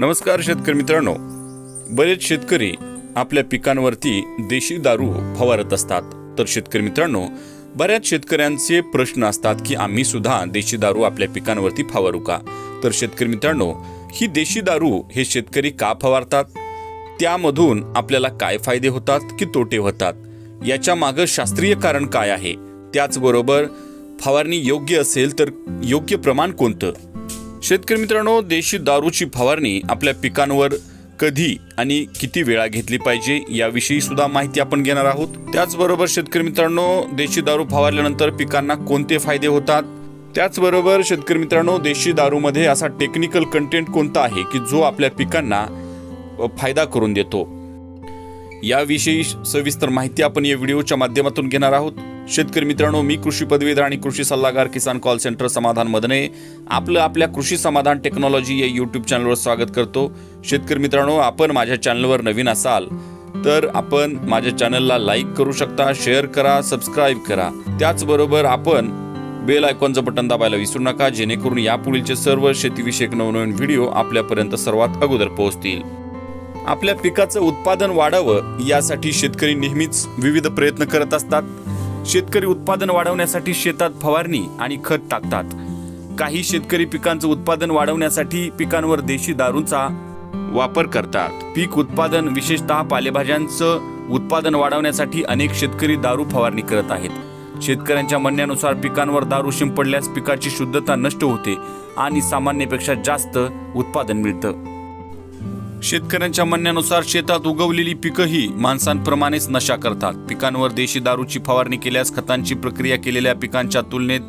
नमस्कार शेतकरी मित्रांनो. बरेच शेतकरी आपल्या पिकांवरती देशी दारू फवारत असतात. तर शेतकरी मित्रांनो बऱ्याच शेतकऱ्यांचे प्रश्न असतात की आम्ही सुद्धा देशी दारू आपल्या पिकांवरती फवारू का? तर शेतकरी मित्रांनो ही देशी दारू हे शेतकरी का फवारतात? त्यामधून आपल्याला काय फायदे होतात की तोटे होतात? याच्या मागं शास्त्रीय कारण काय आहे? त्याचबरोबर फवारणी योग्य असेल तर योग्य प्रमाण कोणतं? शेतकरी मित्रांनो देशी दारूची फवारणी आपल्या पिकांवर कधी आणि किती वेळा घेतली पाहिजे याविषयी सुद्धा माहिती आपण घेणार आहोत. त्याचबरोबर शेतकरी मित्रांनो देशी दारू फवारल्यानंतर पिकांना कोणते फायदे होतात? त्याचबरोबर शेतकरी मित्रांनो देशी दारूमध्ये असा टेक्निकल कंटेंट कोणता आहे की जो आपल्या पिकांना फायदा करून देतो? याविषयी सविस्तर माहिती आपण या व्हिडिओच्या माध्यमातून घेणार आहोत. शेतकरी मित्रांनो मी कृषी पदवीधर आणि कृषी सल्लागार किसान कॉल सेंटर समाधान मदने आपलं आपल्या कृषी समाधान टेक्नॉलॉजी या यूट्यूब चॅनलवर स्वागत करतो. शेतकरी मित्रांनो आपण माझ्या चॅनलवर नवीन असाल तर आपण माझ्या चॅनलला लाईक करू शकता शेअर करा सबस्क्राईब करा. त्याचबरोबर आपण बेल आयकॉनचं बटन दाबायला विसरू नका जेणेकरून यापुढीलचे सर्व शेतीविषयक नवनवीन व्हिडिओ आपल्यापर्यंत सर्वात अगोदर पोहोचतील. आपल्या पिकाचं उत्पादन वाढावं यासाठी शेतकरी नेहमीच विविध प्रयत्न करत असतात. शेतकरी उत्पादन वाढवण्यासाठी शेतात फवारणी आणि खत टाकतात. काही शेतकरी पिकांचं उत्पादन वाढवण्यासाठी पिकांवर देशी दारूंचा वापर करतात. पीक उत्पादन विशेषतः पालेभाज्यांचं उत्पादन वाढवण्यासाठी अनेक शेतकरी दारू फवारणी करत आहेत. शेतकऱ्यांच्या म्हणण्यानुसार पिकांवर दारू शिंपडल्यास पिकाची शुद्धता नष्ट होते आणि सामान्यपेक्षा जास्त उत्पादन मिळतं. शेतकऱ्यांच्या म्हणण्यानुसार शेतात उगवलेली पिकंही माणसांप्रमाणेच नशा करतात. पिकांवर देशी दारूची फवारणी केल्यास खतांची प्रक्रिया केलेल्या पिकांच्या तुलनेत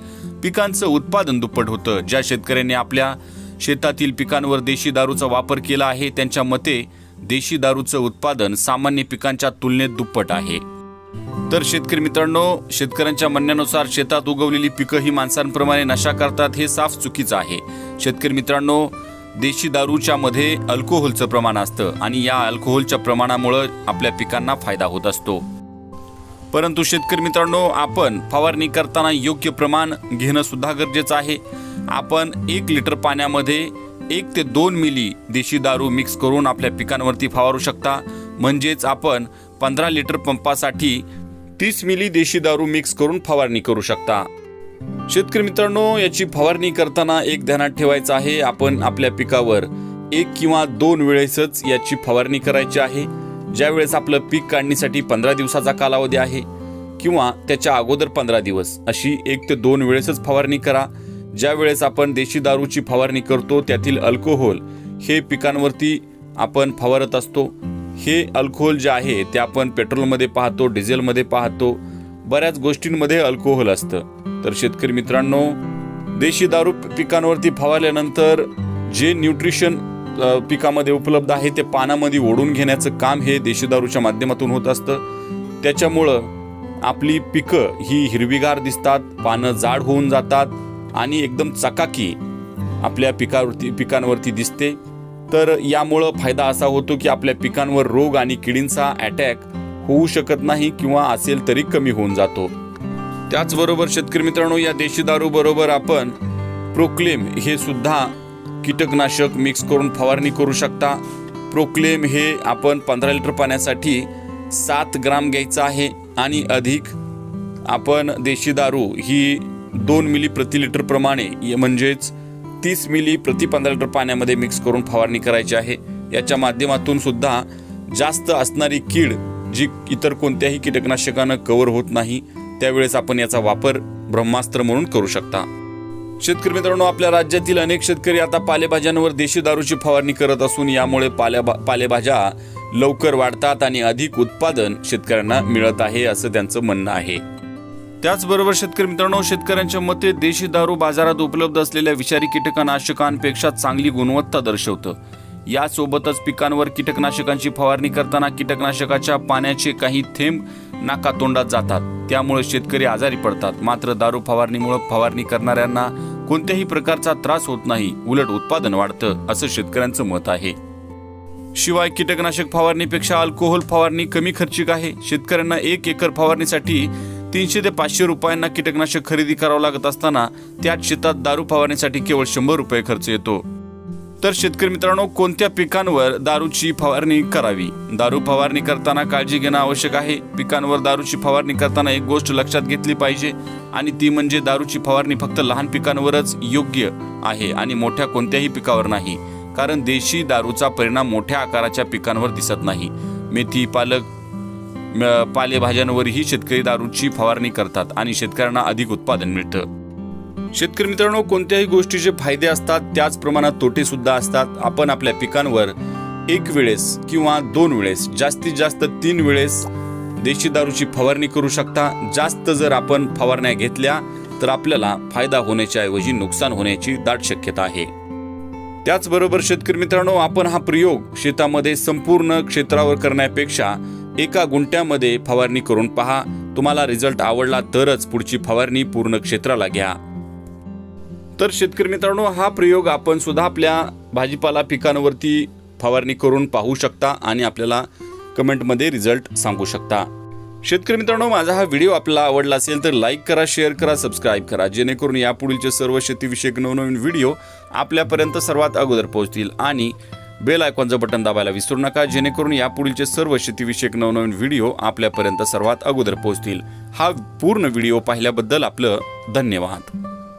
पिकांचं उत्पादन दुप्पट होतं. ज्या शेतकऱ्यांनी आपल्या शेतातील पिकांवर देशी दारूचा वापर केला आहे त्यांच्या मते देशी दारूचं उत्पादन सामान्य पिकांच्या तुलनेत दुप्पट आहे. तर शेतकरी मित्रांनो शेतकऱ्यांच्या म्हणण्यानुसार शेतात उगवलेली पिकं ही माणसांप्रमाणे नशा करतात हे साफ चुकीचं आहे. शेतकरी मित्रांनो देशी दारूच्या मध्ये अल्कोहोलचं प्रमाण असतं आणि या अल्कोहोलच्या प्रमाणामुळं आपल्या पिकांना फायदा होत असतो. परंतु शेतकरी मित्रांनो आपण फवारणी करताना योग्य प्रमाण घेणं सुद्धा गरजेचं आहे. आपण एक लिटर पाण्यामध्ये एक ते दोन मिली देशी दारू मिक्स करून आपल्या पिकांवरती फवारू शकता. म्हणजेच आपण पंधरा लिटर पंपासाठी तीस मिली देशी दारू मिक्स करून फवारणी करू शकता. शेतकरी मित्रांनो याची फवारणी करताना एक ध्यानात ठेवायचं आहे. आपण आपल्या पिकावर एक किंवा दोन वेळेसच याची फवारणी करायची आहे. ज्या वेळेस आपलं पीक काढणीसाठी पंधरा दिवसाचा कालावधी आहे किंवा त्याच्या अगोदर पंधरा दिवस अशी एक ते दोन वेळेसच फवारणी करा. ज्या वेळेस आपण देशी दारूची फवारणी करतो त्यातील अल्कोहोल हे पिकांवरती आपण फवारत असतो. हे अल्कोहोल जे आहे ते आपण पेट्रोलमध्ये पाहतो डिझेलमध्ये पाहतो. बऱ्याच गोष्टींमध्ये अल्कोहोल असतं. तर शेतकरी मित्रांनो देशी दारू पिकांवरती फवारल्यानंतर जे न्यूट्रिशन पिकामध्ये उपलब्ध आहे ते पानामध्ये ओढून घेण्याचं काम हे देशी दारूच्या माध्यमातून होत असतं. त्याच्यामुळं आपली पिकं ही हिरवीगार दिसतात पानं जाड होऊन जातात आणि एकदम चकाकी आपल्या पिकावरती पिकांवरती दिसते. तर यामुळं फायदा असा होतो की आपल्या पिकांवर रोग आणि किडींचा अटॅक होऊ शकत नाही किंवा असेल तरी कमी होऊन जातो. त्याचबरोबर शेतकरी मित्रांनो या देशी दारू बरोबर आपण प्रोक्लेम हे सुद्धा कीटकनाशक मिक्स करून फवारणी करू शकता. प्रोक्लेम हे आपण पंधरा लिटर पाण्यासाठी सात ग्राम घ्यायचं आहे आणि अधिक आपण देशी दारू ही दोन मिली प्रति लिटर प्रमाणे म्हणजेच तीस मिली प्रति पंधरा लिटर पाण्यामध्ये मिक्स करून फवारणी करायची आहे. याच्या माध्यमातून सुद्धा जास्त असणारी कीड जी इतर कोणत्याही कीटकनाशकानं कव्हर होत नाही त्यावेळेस आपण याचा वापर ब्रह्मास्त्र म्हणून करू शकता. शेतकरी मित्रांनो आपल्या राज्यातील अनेक शेतकरी आता पालेभाज्यांवर देशी दारूची फवारणी करत असून यामुळे पाल्या पालेभाज्या लवकर वाढतात आणि अधिक उत्पादन शेतकऱ्यांना मिळत आहे असं त्यांचं म्हणणं आहे. त्याचबरोबर शेतकरी मित्रांनो शेतकऱ्यांच्या मते देशी दारू बाजारात उपलब्ध असलेल्या विषारी कीटकनाशकांपेक्षा चांगली गुणवत्ता दर्शवतं. यासोबतच पिकांवर कीटकनाशकांची फवारणी करताना कीटकनाशकाच्या पाण्याचे काही थेंब नाकातोंडात जातात. त्यामुळे शेतकरी आजारी पडतात. मात्र दारू फवारणीमुळे फवारणी करणाऱ्यांना कोणत्याही प्रकारचा त्रास होत नाही. उलट उत्पादन वाढतं असं शेतकऱ्यांचं मत आहे. शिवाय कीटकनाशक फवारणीपेक्षा अल्कोहोल फवारणी कमी खर्चिक आहे. शेतकऱ्यांना एक एकर फवारणीसाठी तीनशे ते पाचशे रुपयांना कीटकनाशक खरेदी करावं लागत असताना त्याच शेतात दारू फवारणीसाठी केवळ शंभर रुपये खर्च येतो. तर शेतकरी मित्रांनो कोणत्या पिकांवर दारूची फवारणी करावी? दारू फवारणी करताना काळजी घेणं आवश्यक आहे. पिकांवर दारूची फवारणी करताना एक गोष्ट लक्षात घेतली पाहिजे आणि ती म्हणजे दारूची फवारणी फक्त लहान पिकांवरच योग्य आहे आणि मोठ्या कोणत्याही पिकावर नाही. कारण देशी दारूचा परिणाम मोठ्या आकाराच्या पिकांवर दिसत नाही. मेथी पालक म- पालेभाज्यांवरही शेतकरी दारूची फवारणी करतात आणि शेतकऱ्यांना अधिक उत्पादन मिळतं. शेतकरी मित्रांनो कोणत्याही गोष्टीचे फायदे असतात त्याच प्रमाणात तोटे सुद्धा असतात. आपण आपल्या पिकांवर एक वेळेस किंवा दोन वेळेस जास्तीत जास्त तीन वेळेस देशी दारूची फवारणी करू शकता. जास्त जर आपण फवारण्या घेतल्या तर आपल्याला फायदा होण्याच्या ऐवजी नुकसान होण्याची दाट शक्यता आहे. त्याचबरोबर शेतकरी मित्रांनो आपण हा प्रयोग शेतामध्ये संपूर्ण क्षेत्रावर करण्यापेक्षा एका गुंट्यामध्ये फवारणी करून पहा. तुम्हाला रिझल्ट आवडला तरच पुढची फवारणी पूर्ण क्षेत्राला घ्या. तर शेतकरी मित्रांनो हा प्रयोग आपण सुद्धा आपल्या भाजीपाला पिकांवरती फवारणी करून पाहू शकता आणि आपल्याला कमेंटमध्ये रिझल्ट सांगू शकता. शेतकरी मित्रांनो माझा हा व्हिडिओ आपला आवडला असेल तर लाईक करा शेअर करा सबस्क्राईब करा. जेणेकरून यापुढीलचे सर्व शेतीविषयक नवनवीन व्हिडिओ आपल्यापर्यंत सर्वात अगोदर पोहोचतील आणि बेल आयकॉनचं बटन दाबायला विसरू नका. जेणेकरून यापुढीलचे सर्व शेतीविषयक नवनवीन व्हिडिओ आपल्यापर्यंत सर्वात अगोदर पोहोचतील. हा पूर्ण व्हिडिओ पाहिल्याबद्दल आपलं धन्यवाद.